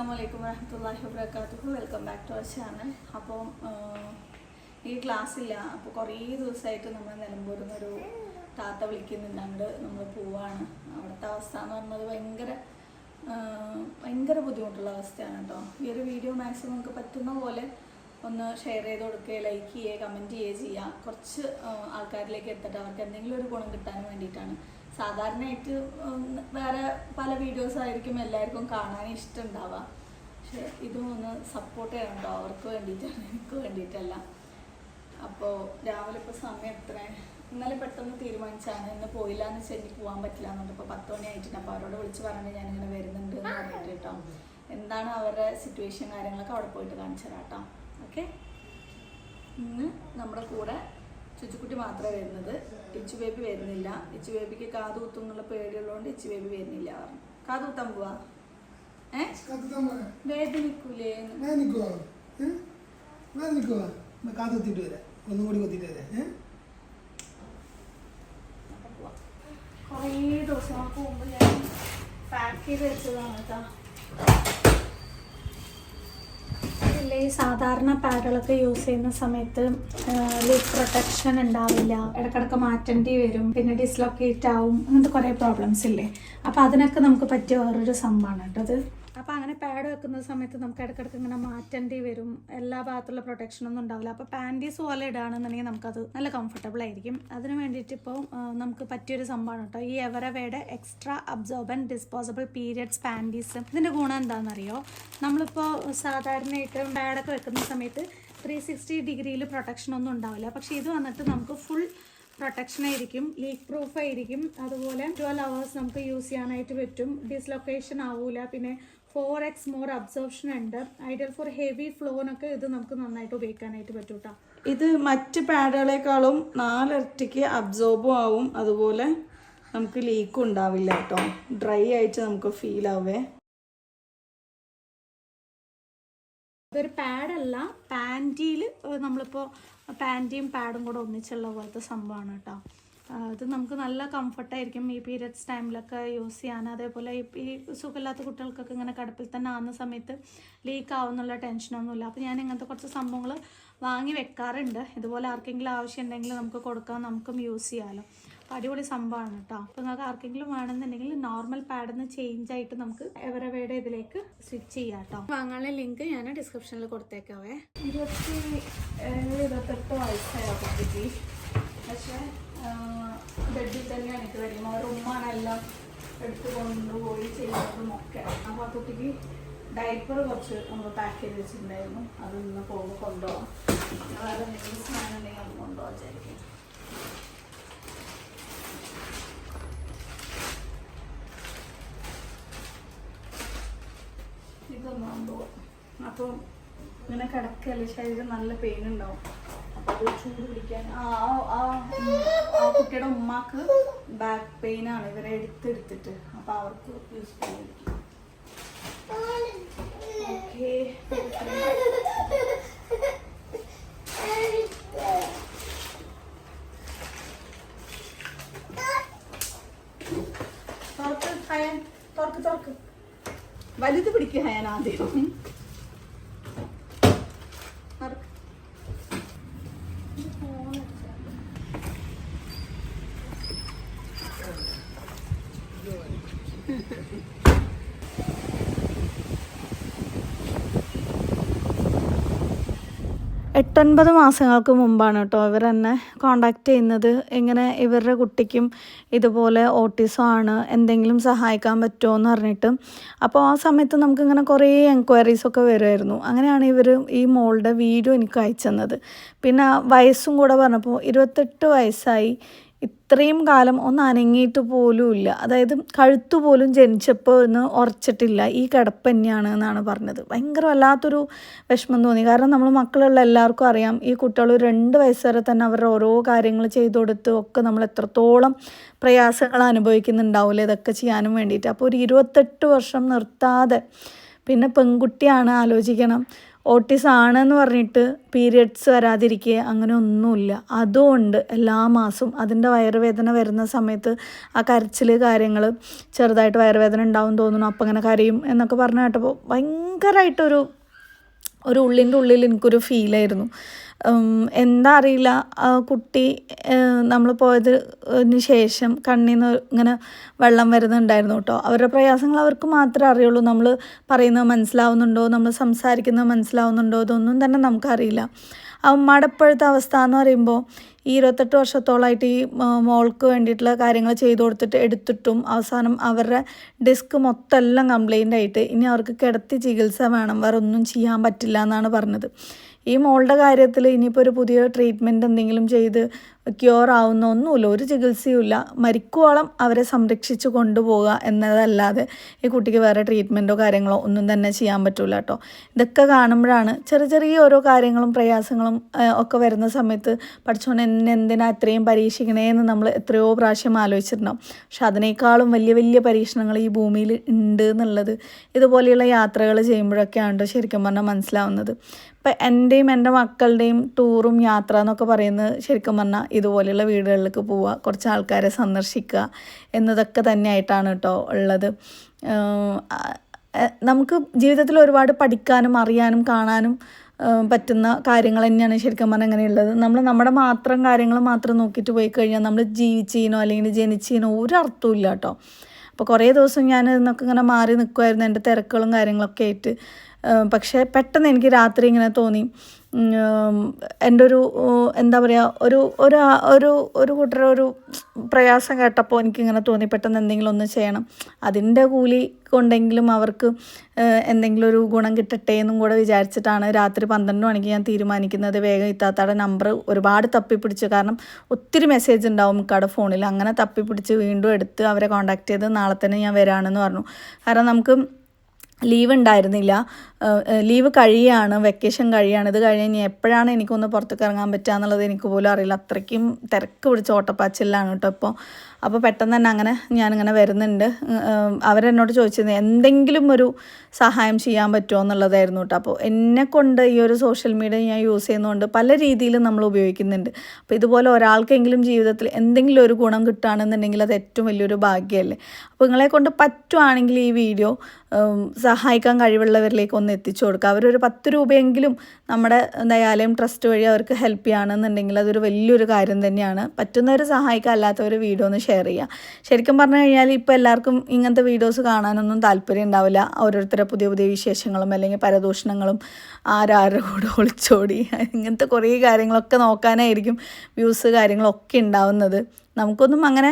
അസ്സാം വലൈക്കും വരഹമുല്ലാഹി വബർക്കാത്തുഹു welcome back to our channel അപ്പം ഈ ക്ലാസ്സില്ല അപ്പോൾ കുറേ ദിവസമായിട്ട് നമ്മൾ നിലമ്പൂരിൽ നിന്നൊരു താത്ത വിളിക്കുന്നുണ്ടാണ്ട് നമ്മൾ പോവാണ്. അവിടുത്തെ അവസ്ഥ എന്ന് പറഞ്ഞത് ഭയങ്കര ഭയങ്കര ബുദ്ധിമുട്ടുള്ള അവസ്ഥയാണ് കേട്ടോ. ഈ ഒരു വീഡിയോ മാക്സിമം നമുക്ക് പറ്റുന്ന പോലെ ഒന്ന് ഷെയർ ചെയ്ത് കൊടുക്കുക ലൈക്ക് ചെയ്യുക കമന്റ് ചെയ്യുക ചെയ്യുക കുറച്ച് ആൾക്കാരിലേക്ക് എത്തട്ടെ. അവർക്ക് എന്തെങ്കിലും ഒരു ഗുണം കിട്ടാൻ വേണ്ടിയിട്ടാണ്. സാധാരണയായിട്ട് വേറെ പല വീഡിയോസ് ആയിരിക്കും എല്ലാവർക്കും കാണാൻ ഇഷ്ടം ഉണ്ടാവുക. പക്ഷെ ഇതും ഒന്ന് സപ്പോർട്ട് ചെയ്യണ്ടോ. അവർക്ക് വേണ്ടിയിട്ടാണ് എനിക്ക് വേണ്ടിയിട്ടല്ല അപ്പോൾ രാവിലെ ഇപ്പോൾ സമയം എത്ര ഇന്നലെ പെട്ടെന്ന് തീരുമാനിച്ചാണ്. ഇന്ന് പോയില്ല എന്ന് വെച്ചാൽ എനിക്ക് പോകാൻ പറ്റില്ല എന്നുണ്ട് ഇപ്പോൾ പത്ത് മണി ആയിട്ടുണ്ട്. അപ്പോൾ അവരോട് വിളിച്ച് പറഞ്ഞ് ഇങ്ങനെ വരുന്നുണ്ട് എന്ന് പറഞ്ഞിട്ട് കേട്ടോ. എന്താണ് അവരുടെ സിറ്റുവേഷൻ കാര്യങ്ങളൊക്കെ അവിടെ പോയിട്ട് കാണിച്ചു തരാം കേട്ടോ. ഓക്കെ ഇന്ന് നമ്മുടെ കൂടെ ചുച്ചുക്കുട്ടി മാത്രമേ വരുന്നത്. ഇച്ചു ബേബി വരുന്നില്ല. ഇച്ചു ബേബിക്ക് കാതുകുത്തും എന്നുള്ള പേടിയുള്ളതുകൊണ്ട് ഇച്ചു ബേബി വരുന്നില്ല പറഞ്ഞു. കാതുകുത്താൻ പോവാ? വേദനിക്കൂലേ? വേദനിക്കുവോ? വേദനിക്കുവോ കാത്ത് കുത്തിയിട്ട് വരാം. ഒന്നും കൂടി കുത്തിയിട്ട് വരാം. കുറേ ഞാൻ പാക്ക് ചെയ്ത് വെച്ചതാണ് കേട്ടോ. സാധാരണ പാഡുകളൊക്കെ യൂസ് ചെയ്യുന്ന സമയത്ത് ലീക്ക് പ്രൊട്ടക്ഷൻ ഉണ്ടാവില്ല. ഇടക്കിടക്ക് മാറ്റേണ്ടി വരും. പിന്നെ ഡിസ്ലൊക്കേറ്റ് ആവും. അങ്ങനത്തെ കുറേ പ്രോബ്ലംസ് ഇല്ലേ. അപ്പോൾ അതിനൊക്കെ നമുക്ക് പറ്റിയ വേറൊരു സംഭവമാണ് കേട്ടോ അത്. അങ്ങനെ പാഡ് വെക്കുന്ന സമയത്ത് നമുക്ക് ഇടയ്ക്കിടയ്ക്ക് ഇങ്ങനെ മാറ്റേണ്ടി വരും. എല്ലാ ഭാഗത്തുള്ള പ്രൊട്ടക്ഷൻ ഒന്നും ഉണ്ടാവില്ല. അപ്പോൾ പാന്റീസ് പോലെ ഇടുകയാണെന്നുണ്ടെങ്കിൽ നമുക്കത് നല്ല കംഫർട്ടബിൾ ആയിരിക്കും. അതിന് വേണ്ടിയിട്ട് ഇപ്പോൾ നമുക്ക് പറ്റിയൊരു സംഭവമാണ് കേട്ടോ. ഈ എവറവയുടെ extra absorbent disposable periods panties ഇതിന്റെ ഗുണം എന്താണെന്നറിയോ? നമ്മളിപ്പോൾ സാധാരണയായിട്ട് പാഡൊക്കെ വെക്കുന്ന സമയത്ത് ത്രീ സിക്സ്റ്റി ഡിഗ്രിയിൽ പ്രൊട്ടക്ഷൻ ഒന്നും ഉണ്ടാവില്ല. പക്ഷേ ഇത് വന്നിട്ട് നമുക്ക് ഫുൾ പ്രൊട്ടക്ഷൻ ആയിരിക്കും ലീക്ക് പ്രൂഫ് ആയിരിക്കും. അതുപോലെ ട്വൽവ് അവേഴ്സ് നമുക്ക് യൂസ് ചെയ്യാനായിട്ട് പറ്റും. ഡിസ്ലൊക്കേഷൻ ആവൂല. പിന്നെ ഫോർ എക്സ് മോർ അബ്സോർപ്ഷൻ ഉണ്ട്. ഐഡിയൽ ഫോർ ഹെവി ഫ്ലോനൊക്കെ ഇത് നമുക്ക് നന്നായിട്ട് ഉപയോഗിക്കാനായിട്ട് പറ്റും കേട്ടോ ഇത് മറ്റ് പാഡുകളെക്കാളും നാലിരട്ടിക്ക് അബ്സോർബും ആവും. അതുപോലെ നമുക്ക് ലീക്കും ഉണ്ടാവില്ല കേട്ടോ. ഡ്രൈ ആയിട്ട് നമുക്ക് ഫീൽ ആവേ. ഇതൊരു പാഡല്ല പാന്റിയിൽ നമ്മളിപ്പോൾ പാന്റിയും പാഡും കൂടെ ഒന്നിച്ചുള്ള പോലത്തെ സംഭവമാണ് കേട്ടോ. ഇത് നമുക്ക് നല്ല കംഫർട്ടായിരിക്കും ഈ പീരിയഡ്സ് ടൈമിലൊക്കെ യൂസ് ചെയ്യാൻ. അതേപോലെ ഈ സുഖമില്ലാത്ത കുട്ടികൾക്കൊക്കെ ഇങ്ങനെ കടപ്പിൽ തന്നെ ആവുന്ന സമയത്ത് ലീക്ക് ആവുന്നുള്ള ടെൻഷനൊന്നുമില്ല അപ്പോൾ ഞാൻ ഇങ്ങനത്തെ കുറച്ച് സംഭവങ്ങൾ വാങ്ങി വെക്കാറുണ്ട്. ഇതുപോലെ ആർക്കെങ്കിലും ആവശ്യം ഉണ്ടെങ്കിൽ നമുക്ക് കൊടുക്കാം. നമുക്കും യൂസ് ചെയ്യാമല്ലോ അടിപൊളി സംഭവമാണ് കേട്ടോ. അപ്പോൾ നിങ്ങൾക്ക് ആർക്കെങ്കിലും വേണമെന്നുണ്ടെങ്കിൽ നോർമൽ പാഡിൽ നിന്ന് ചേഞ്ച് ആയിട്ട് നമുക്ക് എവരവയുടെ ഇതിലേക്ക് സ്വിച്ച് ചെയ്യാം കേട്ടോ. വാങ്ങാനുള്ള ലിങ്ക് ഞാൻ ഡിസ്ക്രിപ്ഷനിൽ കൊടുത്തേക്കാവേ. ഇരുപത്തി ഏഴ് ഇരുപത്തെട്ട് വയസ്സായ പക്ഷേ ബെഡിൽ തന്നെയാണ് എനിക്ക് കഴിയും അവർ ഉമ്മാണെല്ലാം എടുത്ത് കൊണ്ടുപോയി ചെയ്യുന്നതും ഒക്കെ അപ്പോൾ ആ കുട്ടിക്ക് ഡയപ്പർ കുറച്ച് നമ്മൾ പാക്ക് ചെയ്ത് വെച്ചിട്ടുണ്ടായിരുന്നു. അത് ഇന്ന് പോകുമ്പോൾ കൊണ്ടുപോകാം വേറെ എന്തെങ്കിലും സാധനം ഉണ്ടെങ്കിൽ അത് കൊണ്ടുപോകാൻ വിചാരിക്കും ഇതൊന്നും കൊണ്ടുപോകും അപ്പം ഇങ്ങനെ കിടക്കല്ലേ ശരീരം നല്ല പെയിൻ ഉണ്ടാവും. അത് ചൂട് പിടിക്കാൻ ആ ആ- കുട്ടിയുടെ ഉമ്മാക്ക് ബാക്ക് പെയിൻ ആണ്. ഇവരെ എടുത്തെടുത്തിട്ട്. അപ്പോൾ അവർക്ക് യൂസ്ഫുൾ ആയിരിക്കും വലുത് പിടിക്കുക ഹയാൻ ആദ്യം തുറക്ക്. എട്ടൊൻപത് മാസങ്ങൾക്ക് മുമ്പാണ് കേട്ടോ ഇവർ എന്നെ കോണ്ടാക്ട് ചെയ്യുന്നത്. ഇങ്ങനെ ഇവരുടെ കുട്ടിക്കും ഇതുപോലെ ഓട്ടിസം ആണ് എന്തെങ്കിലും സഹായിക്കാൻ പറ്റുമോ എന്ന് പറഞ്ഞിട്ട് അപ്പോൾ ആ സമയത്ത് നമുക്കിങ്ങനെ കുറേ എൻക്വയറീസ് ഒക്കെ വരുമായിരുന്നു. അങ്ങനെയാണ് ഇവർ ഈ മോളുടെ വീഡിയോ എനിക്ക് അയച്ചു തന്നത്. പിന്നെ വയസ്സും കൂടെ പറഞ്ഞപ്പോൾ ഇരുപത്തെട്ട് വയസ്സായി. ഇത്രയും കാലം ഒന്ന് അനങ്ങിയിട്ട് പോലുമില്ല അതായത് കഴുത്തു പോലും ജനിച്ചപ്പോൾ ഒന്ന് ഉറച്ചിട്ടില്ല. ഈ കിടപ്പ് തന്നെയാണ് എന്നാണ് പറഞ്ഞത്. ഭയങ്കര വല്ലാത്തൊരു വിഷമം തോന്നി. കാരണം നമ്മൾ മക്കളുള്ള എല്ലാവർക്കും അറിയാം. ഈ കുട്ടികൾ രണ്ട് വയസ്സ് വരെ തന്നെ അവരുടെ ഓരോ കാര്യങ്ങൾ ചെയ്തു കൊടുത്ത് ഒക്കെ നമ്മൾ എത്രത്തോളം പ്രയാസങ്ങൾ അനുഭവിക്കുന്നുണ്ടാവില്ലേ ഇതൊക്കെ ചെയ്യാനും വേണ്ടിയിട്ട്. അപ്പോൾ ഒരു ഇരുപത്തെട്ട് വർഷം നിർത്താതെ പിന്നെ പെൺകുട്ടിയാണ് ആലോചിക്കണം. ഓട്ടിസ് ആണെന്ന് പറഞ്ഞിട്ട് പീരിയഡ്സ് വരാതിരിക്കുക അങ്ങനെ ഒന്നുമില്ല. അതുകൊണ്ട് എല്ലാ മാസവും അതിന്റെ വയറുവേദന വരുന്ന സമയത്ത് ആ കരച്ചിൽ കാര്യങ്ങൾ ചെറുതായിട്ട് വയറുവേദന ഉണ്ടാവും തോന്നുന്നു അപ്പം അങ്ങനെ കരയും എന്നൊക്കെ പറഞ്ഞു കേട്ടപ്പോൾ ഭയങ്കരമായിട്ടൊരു ഒരു ഉള്ളിന്റെ ഉള്ളിൽ എനിക്കൊരു ഫീലായിരുന്നു എന്താ അറിയില്ല. കുട്ടി നമ്മൾ പോയതിന് ശേഷം കണ്ണിൽ നിന്ന് ഇങ്ങനെ വെള്ളം വരുന്നുണ്ടായിരുന്നു കേട്ടോ. അവരുടെ പ്രയാസങ്ങൾ അവർക്ക് മാത്രമേ അറിയുള്ളൂ. നമ്മൾ പറയുന്നത് മനസ്സിലാവുന്നുണ്ടോ? നമ്മൾ സംസാരിക്കുന്നത് മനസ്സിലാവുന്നുണ്ടോ? ഇതൊന്നും തന്നെ നമുക്കറിയില്ല. ഇപ്പോഴത്തെ അവസ്ഥ എന്ന് പറയുമ്പോൾ ഈ ഇരുപത്തെട്ട് വർഷത്തോളമായിട്ട് ഈ മോൾക്ക് വേണ്ടിയിട്ടുള്ള കാര്യങ്ങൾ ചെയ്തു കൊടുത്തിട്ട് എടുത്തിട്ടും അവസാനം അവരുടെ ഡിസ്ക് മൊത്തം എല്ലാം കംപ്ലൈന്റ് ആയിട്ട് ഇനി അവർക്ക് കിടത്തി ചികിത്സ വേണം. വേറെ ഒന്നും ചെയ്യാൻ പറ്റില്ല എന്നാണ് പറഞ്ഞത്. ഈ മോളുടെ കാര്യത്തിൽ ഇനിയിപ്പോൾ ഒരു പുതിയ ട്രീറ്റ്മെന്റ് എന്തെങ്കിലും ചെയ്ത് ക്യൂർ ആവുന്ന ഒന്നുമില്ല ഒരു ചികിത്സയുമില്ല. മരിക്കുവോളം അവരെ സംരക്ഷിച്ച് കൊണ്ടുപോകുക എന്നതല്ലാതെ ഈ കുട്ടിക്ക് വേറെ ട്രീറ്റ്മെന്റോ കാര്യങ്ങളോ ഒന്നും തന്നെ ചെയ്യാൻ പറ്റില്ല കേട്ടോ. ഇതൊക്കെ കാണുമ്പോഴാണ് ചെറിയ ചെറിയ ഓരോ കാര്യങ്ങളും പ്രയാസങ്ങളും ഒക്കെ വരുന്ന സമയത്ത് പഠിച്ചോണ്ട് എന്നെ എന്തിനാ ഇത്രയും പരീക്ഷിക്കണേ എന്ന് നമ്മൾ എത്രയോ പ്രാവശ്യം ആലോചിച്ചിട്ടുണ്ടാവും. പക്ഷെ അതിനേക്കാളും വലിയ വലിയ പരീക്ഷണങ്ങൾ ഈ ഭൂമിയിൽ ഉണ്ട് എന്നുള്ളത് ഇതുപോലെയുള്ള യാത്രകൾ ചെയ്യുമ്പോഴൊക്കെയാണ് ശരിക്കും പറഞ്ഞാൽ മനസ്സിലാവുന്നത്. ഇപ്പം എന്റെയും എന്റെ മക്കളുടെയും ടൂറും യാത്ര എന്നൊക്കെ പറയുന്നത് ശരിക്കും പറഞ്ഞാൽ ഇതുപോലെയുള്ള വീടുകളിലേക്ക് പോവുക കുറച്ച് ആൾക്കാരെ സന്ദർശിക്കുക എന്നതൊക്കെ തന്നെയായിട്ടാണ് കേട്ടോ ഉള്ളത്. നമുക്ക് ജീവിതത്തിൽ ഒരുപാട് പഠിക്കാനും അറിയാനും കാണാനും പറ്റുന്ന കാര്യങ്ങൾ തന്നെയാണ് ശരിക്കും പറഞ്ഞാൽ അങ്ങനെയുള്ളത് നമ്മൾ നമ്മുടെ മാത്രം കാര്യങ്ങൾ മാത്രം നോക്കിയിട്ട് പോയി കഴിഞ്ഞാൽ നമ്മൾ ജീവിച്ചീനോ അല്ലെങ്കിൽ ജനിച്ചീനോ ഒരു അർത്ഥവും ഇല്ല കേട്ടോ. അപ്പോൾ കുറേ ദിവസം ഞാൻ ഇന്നൊക്കെ ഇങ്ങനെ മാറി നിൽക്കുമായിരുന്നു എന്റെ തിരക്കുകളും കാര്യങ്ങളൊക്കെ ആയിട്ട്. പക്ഷേ പെട്ടെന്ന് എനിക്ക് രാത്രി ഇങ്ങനെ തോന്നി. എന്റെ ഒരു എന്താ പറയുക ഒരു ഒരു ഒരു ഒരു കൂട്ടർ ഒരു പ്രയാസം കേട്ടപ്പോൾ എനിക്കിങ്ങനെ തോന്നി പെട്ടെന്ന് എന്തെങ്കിലും ഒന്ന് ചെയ്യണം. അതിന്റെ കൂലി കൊണ്ടെങ്കിലും അവർക്ക് എന്തെങ്കിലും ഒരു ഗുണം കിട്ടട്ടെ എന്നും കൂടെ വിചാരിച്ചിട്ടാണ് രാത്രി പന്ത്രണ്ട് മണിക്ക് ഞാൻ തീരുമാനിക്കുന്നത്. വേഗം ഇത്താത്തയുടെ നമ്പർ ഒരുപാട് തപ്പിപ്പിടിച്ചു. കാരണം ഒത്തിരി മെസ്സേജ് ഉണ്ടാവും കട ഫോണിൽ അങ്ങനെ തപ്പിപ്പിടിച്ച് വീണ്ടും എടുത്ത് അവരെ കോൺടാക്ട് ചെയ്ത് നാളെ തന്നെ ഞാൻ വരാമെന്ന് പറഞ്ഞു. കാരണം നമുക്ക് ലീവ് ഉണ്ടായിരുന്നില്ല. ലീവ് കഴിയാണ് വെക്കേഷൻ കഴിയാണ്. ഇത് കഴിഞ്ഞ് ഇനി എപ്പോഴാണ് എനിക്കൊന്ന് പുറത്തേക്ക് ഇറങ്ങാൻ പറ്റുക എന്നുള്ളത് എനിക്ക് പോലും അറിയില്ല. അത്രയ്ക്കും തിരക്ക് പിടിച്ച ഓട്ടപ്പാച്ചിലാണ് കേട്ടോ ഇപ്പോൾ. അപ്പോൾ പെട്ടെന്ന് തന്നെ അങ്ങനെ ഞാനിങ്ങനെ വരുന്നുണ്ട്. അവരെന്നോട് ചോദിച്ചത് എന്തെങ്കിലും ഒരു സഹായം ചെയ്യാൻ പറ്റുമോ? എന്നുള്ളതായിരുന്നു കേട്ടോ. അപ്പോൾ എന്നെ കൊണ്ട് ഈ ഒരു സോഷ്യൽ മീഡിയ ഞാൻ യൂസ് ചെയ്യുന്നതുകൊണ്ട് പല രീതിയിലും നമ്മൾ ഉപയോഗിക്കുന്നുണ്ട്. അപ്പോൾ ഇതുപോലെ ഒരാൾക്കെങ്കിലും ജീവിതത്തിൽ എന്തെങ്കിലും ഒരു ഗുണം കിട്ടുകയാണെന്നുണ്ടെങ്കിൽ അത് ഏറ്റവും വലിയൊരു ഭാഗ്യമല്ലേ? അപ്പോൾ നിങ്ങളെ കൊണ്ട് പറ്റുവാണെങ്കിൽ ഈ വീഡിയോ സഹായിക്കാൻ കഴിവുള്ളവരിലേക്ക് ഒന്ന് എത്തിച്ചു കൊടുക്കുക. അവരൊരു പത്ത് രൂപയെങ്കിലും നമ്മുടെ ദയാലയം ട്രസ്റ്റ് വഴി അവർക്ക് ഹെൽപ്പ് ചെയ്യുകയാണെന്നുണ്ടെങ്കിൽ അതൊരു വലിയൊരു കാര്യം തന്നെയാണ്. പറ്റുന്നവർ സഹായിക്കുക അല്ലാത്തവർ വീഡിയോ ഒന്ന് ഷെയർ ചെയ്യുക. ശരിക്കും പറഞ്ഞു കഴിഞ്ഞാൽ ഇപ്പോൾ എല്ലാവർക്കും ഇങ്ങനത്തെ വീഡിയോസ് കാണാനൊന്നും താല്പര്യം ഉണ്ടാവില്ല. ഓരോരുത്തരെ പുതിയ പുതിയ വിശേഷങ്ങളും അല്ലെങ്കിൽ പരദൂഷണങ്ങളും ആരാരുടെ കൂടെ ഒളിച്ചോടി ഇങ്ങനത്തെ കുറേ കാര്യങ്ങളൊക്കെ നോക്കാനായിരിക്കും വ്യൂസ് കാര്യങ്ങളൊക്കെ ഉണ്ടാവുന്നത്. നമുക്കൊന്നും അങ്ങനെ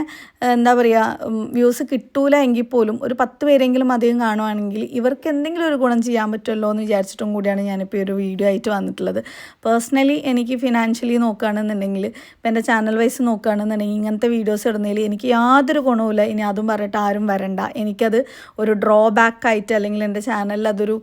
എന്താ പറയുക വ്യൂസ് കിട്ടൂല എങ്കിൽ പോലും ഒരു പത്ത് പേരെങ്കിലും അധികം കാണുവാണെങ്കിൽ ഇവർക്ക് എന്തെങ്കിലും ഒരു ഗുണം ചെയ്യാൻ പറ്റുമല്ലോ എന്ന് വിചാരിച്ചിട്ടും കൂടിയാണ് ഞാനിപ്പോൾ ഒരു വീഡിയോ ആയിട്ട് വന്നിട്ടുള്ളത്. പേഴ്സണലി എനിക്ക് ഫിനാൻഷ്യലി നോക്കുകയാണെന്നുണ്ടെങ്കിൽ ഇപ്പം എന്റെ ചാനൽ വൈസ് നോക്കുകയാണെന്നുണ്ടെങ്കിൽ ഇങ്ങനത്തെ വീഡിയോസ് ഇടുന്നതിൽ എനിക്ക് യാതൊരു ഗുണവുമില്ല. ഇനി അതും പറഞ്ഞിട്ട് ആരും വരണ്ട. എനിക്കത് ഒരു ഡ്രോബാക്ക് ആയിട്ട് അല്ലെങ്കിൽ എന്റെ ചാനലിൽ അതൊരു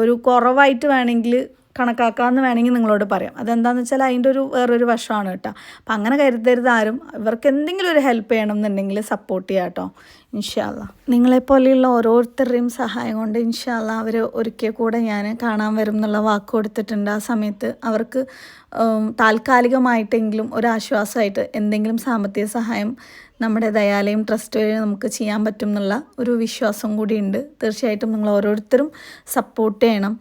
ഒരു കുറവായിട്ട് വേണമെങ്കിൽ കണക്കാക്കാമെന്ന് വേണമെങ്കിൽ നിങ്ങളോട് പറയാം. അതെന്താണെന്ന് വെച്ചാൽ അതിന്റെ ഒരു വേറൊരു വശമാണ് കേട്ടോ. അപ്പം അങ്ങനെ കരുതരുത് ആരും. ഇവർക്ക് എന്തെങ്കിലും ഒരു ഹെൽപ്പ് ചെയ്യണം എന്നുണ്ടെങ്കിൽ സപ്പോർട്ട് ചെയ്യാം കേട്ടോ. ഇൻഷാല്ല നിങ്ങളെപ്പോലെയുള്ള ഓരോരുത്തരുടെയും സഹായം കൊണ്ട് ഇൻഷാല്ല അവർ ഒരിക്കൽ കൂടെ ഞാൻ കാണാൻ വരും എന്നുള്ള വാക്ക് കൊടുത്തിട്ടുണ്ട്. ആ സമയത്ത് അവർക്ക് താൽക്കാലികമായിട്ടെങ്കിലും ഒരാശ്വാസമായിട്ട് എന്തെങ്കിലും സാമ്പത്തിക സഹായം നമ്മുടെ ദയാലയം ട്രസ്റ്റ് വഴി നമുക്ക് ചെയ്യാൻ പറ്റും എന്നുള്ള ഒരു വിശ്വാസം കൂടിയുണ്ട് തീർച്ചയായിട്ടും നിങ്ങൾ ഓരോരുത്തരും സപ്പോർട്ട് ചെയ്യണം.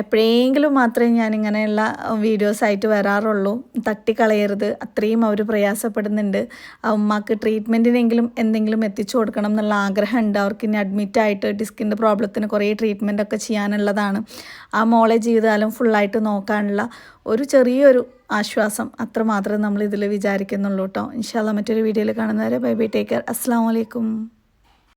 എപ്പോഴെങ്കിലും മാത്രമേ ഞാൻ ഇങ്ങനെയുള്ള വീഡിയോസ് ആയിട്ട് വരാറുള്ളൂ. തട്ടിക്കളയരുത്. അത്രയും അവർ പ്രയാസപ്പെടുന്നുണ്ട്. ആ ഉമ്മാക്ക് ട്രീറ്റ്മെന്റിനെങ്കിലും എന്തെങ്കിലും എത്തിച്ചു കൊടുക്കണം എന്നുള്ള ആഗ്രഹം ഉണ്ട് അവർക്ക് ഇനി അഡ്മിറ്റായിട്ട് ഡിസ്കിന്റെ പ്രോബ്ലത്തിന് കുറേ ട്രീറ്റ്മെന്റ് ഒക്കെ ചെയ്യാനുള്ളതാണ്. ആ മോളെ ജീവിതകാലം ഫുള്ളായിട്ട് നോക്കാനുള്ള ഒരു ചെറിയൊരു ആശ്വാസം അത്ര മാത്രമേ നമ്മൾ ഇതിൽ വിചാരിക്കുന്നുള്ളൂ കേട്ടോ. ഇൻഷാല്ല മറ്റൊരു വീഡിയോയിൽ കാണുന്നവരെ ബൈ ബൈ ടേക്ക് കെയർ. അസ്സാം വലൈക്കും